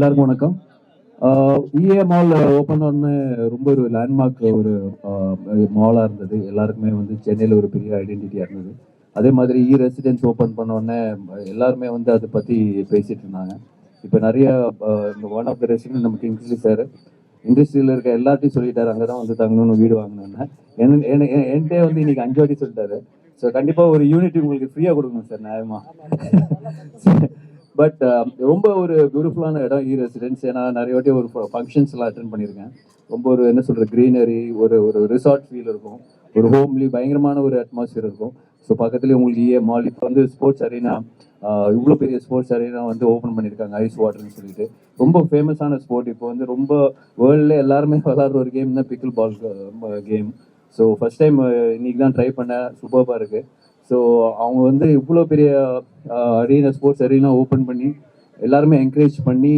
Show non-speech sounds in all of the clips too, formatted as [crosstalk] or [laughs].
எல்லாருக்கும் வணக்கம். இஏ mall open உடனே ரொம்ப ஒரு லேண்ட்மார்க் ஒரு மாலாக இருந்தது. எல்லாருக்குமே வந்து சென்னையில் ஒரு பெரிய ஐடென்டிட்டியாக இருந்தது. அதே மாதிரி இ ரெசிடென்ஸ் ஓப்பன் பண்ண உடனே எல்லாருமே வந்து அதை பற்றி பேசிட்டு இருந்தாங்க. இப்போ நிறைய ஒன் ஆஃப் த ரெசிடென்ட் நம்ம கிங்ஸ்லி சார் இண்டஸ்ட்ரியில் இருக்க எல்லார்ட்டையும் சொல்லிட்டாரு. அங்கே தான் வந்து தங்கணும்னு வீடு வாங்கினோன்னே. என்ன என்- வந்து இன்னைக்கு அஞ்சு வாட்டி சொல்லிட்டாரு. ஸோ கண்டிப்பாக ஒரு யூனிட் உங்களுக்கு ஃப்ரீயாக கொடுக்கணும் சார் நியாயமா? பட் uh, ரொம்ப ஒரு பியூட்டிஃபுல்லான இடம் e இ ரெசிடென்ஸ் ஏன்னா நிறைய வாட்டி ஒரு ஃபங்க்ஷன்ஸ்லாம் அட்டன் பண்ணியிருக்கேன். ரொம்ப ஒரு என்ன சொல்ற க்ரீனரி ஒரு ஒரு ரிசார்ட் ஃபீல் இருக்கும். ஒரு ஹோம்லி பயங்கரமான ஒரு அட்மாஸ்பியர் இருக்கும். ஸோ பக்கத்துலேயே உங்களுக்கு இஏ மால் இப்போ வந்து ஸ்போர்ட்ஸ் அரீனா இவ்வளோ பெரிய ஸ்போர்ட்ஸ் அரீனா வந்து ஓப்பன் பண்ணியிருக்காங்க ஐஸ் வாட்டர்னு சொல்லிட்டு. ரொம்ப ஃபேமஸான ஸ்போர்ட் இப்போ வந்து ரொம்ப வேர்ல்டில் எல்லாருமே [laughs] விளாட்ற ஒரு கேம் தான் pickle ball game so first time இன்னைக்கு தான் ட்ரை பண்ணேன். சூப்பராக இருக்குது ஸோ அவங்க வந்து இவ்வளோ பெரிய அரீனா ஸ்போர்ட்ஸ் அரீனா ஓப்பன் பண்ணி எல்லாருமே என்கரேஜ் பண்ணி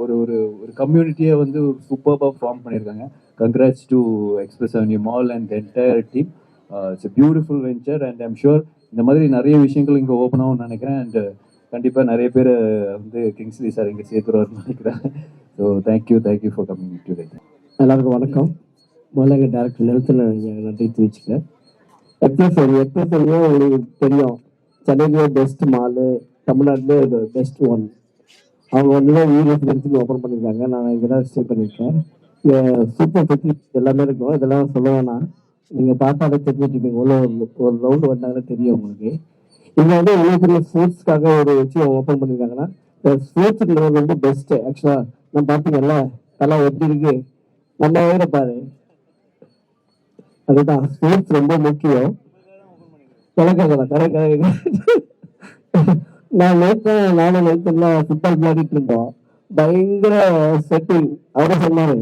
ஒரு ஒரு ஒரு கம்யூனிட்டியை வந்து ஒரு சூப்பராக ஃபார்ம் பண்ணியிருக்காங்க. Congrats to Express Avenue mall and entire team it's beautiful venture and I'm sure இந்த மாதிரி நிறைய விஷயங்கள் இங்கே ஓப்பன் ஆகும்னு நினைக்கிறேன். அண்ட் கண்டிப்பாக நிறைய பேர் வந்து கிங்ஸ்லி சார் இங்கே சேர்த்துருவார்னு நினைக்கிறேன். So thank you thank you for coming to எல்லாருக்கும் வணக்கம். முதல்ல எங்கள் டேரக்டர் நிலத்தில் நன்றி தெரிவிச்சுக்கிறேன். எக்ஸ்பிரஸ் எக்ஸ்பிரஸ் உங்களுக்கு தெரியும். சென்னையிலேயே பெஸ்ட் மாலு தமிழ்நாட்டிலே பெஸ்ட் ஒன் அவங்க வந்து ஈ ரெசிடென்சிக்கு ஓப்பன் பண்ணியிருக்காங்க. நான் இங்கே தான் ஸ்டே பண்ணியிருக்கேன் சூப்பர் ஃபெசிலிட்டிஸ் எல்லாமே இருக்கும். இதெல்லாம் சொல்ல வேணாம். நீங்கள் பார்த்தாலே தெரிஞ்சுட்டு உள்ள ஒரு- ஒரு ரவுண்டு வந்தாங்கன்னா தெரியும் உங்களுக்கு. இங்கே வந்து இவ்வளோ பெரிய ஸ்போர்ட்ஸ்க்காக ஒரு விஷயம் ஓப்பன் பண்ணியிருக்காங்கன்னா ஸ்போர்ட்ஸ் வந்து பெஸ்ட்டு ஆக்சுவலாக நான் பார்த்தீங்கல்ல தலை எப்படி இருக்கு? நம்ம வேற பாரு. அதுதான் ஸ்போர்ட்ஸ் ரொம்ப முக்கியம். கலக்கல கரை நான் நேற்று நானும் நேற்று ஃபுட்பால் விளையாடிட்டு இருந்தோம். பயங்கர செட்டிங் அவரே சொன்னாரு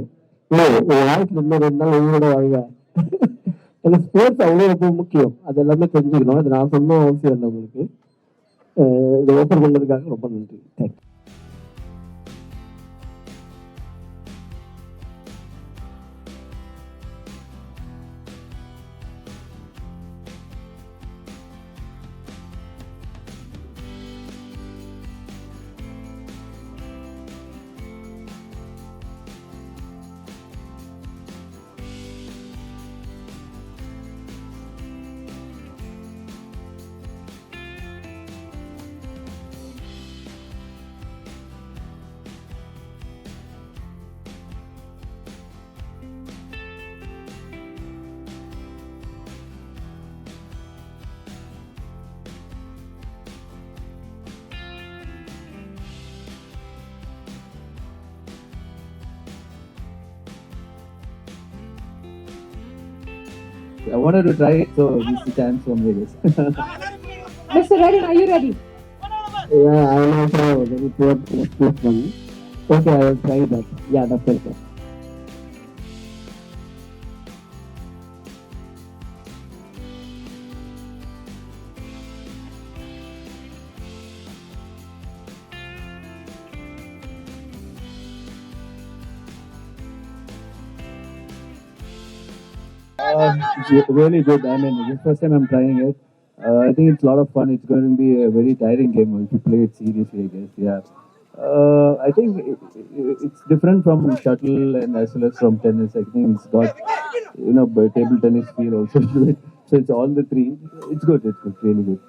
ஓ உன் வாழ்க்கையில் இன்னும் ரெண்டு நாள் உங்களோட வாழ்க. ஏன்னா ஸ்போர்ட்ஸ் அவ்வளோ ரொம்ப முக்கியம். அது எல்லாமே தெரிஞ்சுக்கணும். அது நான் சொன்ன அவசியம் இல்லை உங்களுக்கு. இதை ஓப்பன் பண்ணதுக்காக ரொம்ப நன்றி. Thank you I wanted to try it, so this is the chance for me. This. Mr. Ready, are you ready? Yeah, I am also very poor sports one. Okay, I will try that. Yeah, that's okay. Uh, really good. I mean, this first time I'm trying it. Uh, I think it's a lot of fun. It's going to be a very tiring game if you play it seriously, I guess. Yeah. Uh, I think it, it, it's different from shuttle and as well as from tennis. I think it's got, you know, table tennis feel also [laughs] to it. So it's all the three. It's good. It's good. Really good.